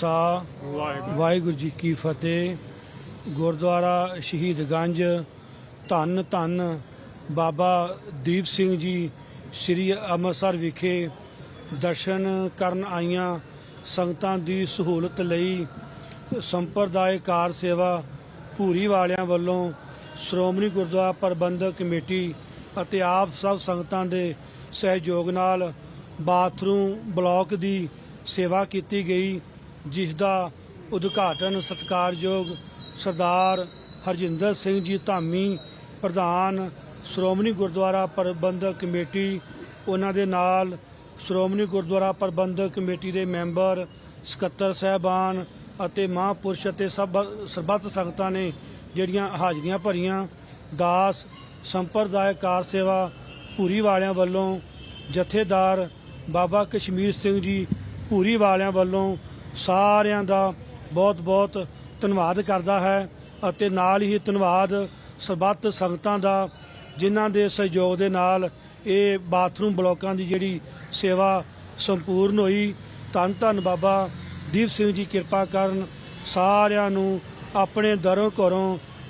ਖਾਲਸਾ, ਵਾਹਿਗੁਰੂ ਵਾਹਿਗੁਰੂ ਜੀ ਕੀ ਫਤਿਹ। ਗੁਰਦੁਆਰਾ ਸ਼ਹੀਦਗੰਜ ਧੰਨ ਧੰਨ ਬਾਬਾ ਦੀਪ ਸਿੰਘ ਜੀ, ਸ੍ਰੀ ਅੰਮ੍ਰਿਤਸਰ ਵਿਖੇ ਦਰਸ਼ਨ ਕਰਨ ਆਈਆਂ ਸੰਗਤਾਂ ਦੀ ਸਹੂਲਤ ਲਈ ਸੰਪਰਦਾਇਕਾਰ ਸੇਵਾ ਭੂਰੀ ਵਾਲਿਆਂ ਵੱਲੋਂ ਸ਼੍ਰੋਮਣੀ ਗੁਰਦੁਆਰਾ ਪ੍ਰਬੰਧਕ ਕਮੇਟੀ ਅਤੇ ਆਪ ਸਭ ਸੰਗਤਾਂ ਦੇ ਸਹਿਯੋਗ ਨਾਲ ਬਾਥਰੂਮ ਬਲਾਕ ਦੀ ਸੇਵਾ ਕੀਤੀ ਗਈ। ਜਿਸ ਦਾ ਉਦਘਾਟਨ ਸਤਿਕਾਰਯੋਗ ਸਰਦਾਰ ਹਰਜਿੰਦਰ ਸਿੰਘ ਜੀ ਧਾਮੀ, ਪ੍ਰਧਾਨ ਸ਼੍ਰੋਮਣੀ ਗੁਰਦੁਆਰਾ ਪ੍ਰਬੰਧਕ ਕਮੇਟੀ, ਉਹਨਾਂ ਦੇ ਨਾਲ ਸ਼੍ਰੋਮਣੀ ਗੁਰਦੁਆਰਾ ਪ੍ਰਬੰਧਕ ਕਮੇਟੀ ਦੇ ਮੈਂਬਰ, ਸਕੱਤਰ ਸਹਿਬਾਨ ਅਤੇ ਮਹਾਂਪੁਰਸ਼ ਅਤੇ ਸਭ ਸਰਬੱਤ ਸੰਗਤਾਂ ਨੇ ਜਿਹੜੀਆਂ ਹਾਜ਼ਰੀਆਂ ਭਰੀਆਂ, ਦਾਸ ਸੰਪਰਦਾਇ ਕਾਰ ਸੇਵਾ ਪੂਰੀ ਵਾਲਿਆਂ ਵੱਲੋਂ ਜਥੇਦਾਰ ਬਾਬਾ ਕਸ਼ਮੀਰ ਸਿੰਘ ਜੀ ਪੂਰੀ ਵਾਲਿਆਂ ਵੱਲੋਂ ਸਾਰਿਆਂ ਦਾ ਬਹੁਤ-ਬਹੁਤ ਧੰਨਵਾਦ ਕਰਦਾ ਹੈ ਅਤੇ ਨਾਲ ਹੀ ਧੰਨਵਾਦ ਸਰਬੱਤ ਸੰਗਤਾਂ ਦਾ, ਜਿਨ੍ਹਾਂ ਦੇ ਸਹਿਯੋਗ ਦੇ ਨਾਲ ਇਹ ਬਾਥਰੂਮ ਬਲੋਕਾਂ ਦੀ ਜਿਹੜੀ ਸੇਵਾ ਸੰਪੂਰਨ ਹੋਈ। ਧੰਨ ਧੰਨ ਬਾਬਾ ਦੀਪ ਸਿੰਘ ਜੀ ਕਿਰਪਾ ਕਰਨ ਸਾਰਿਆਂ ਨੂੰ ਆਪਣੇ ਦਰੋਂ ਘਰੋਂ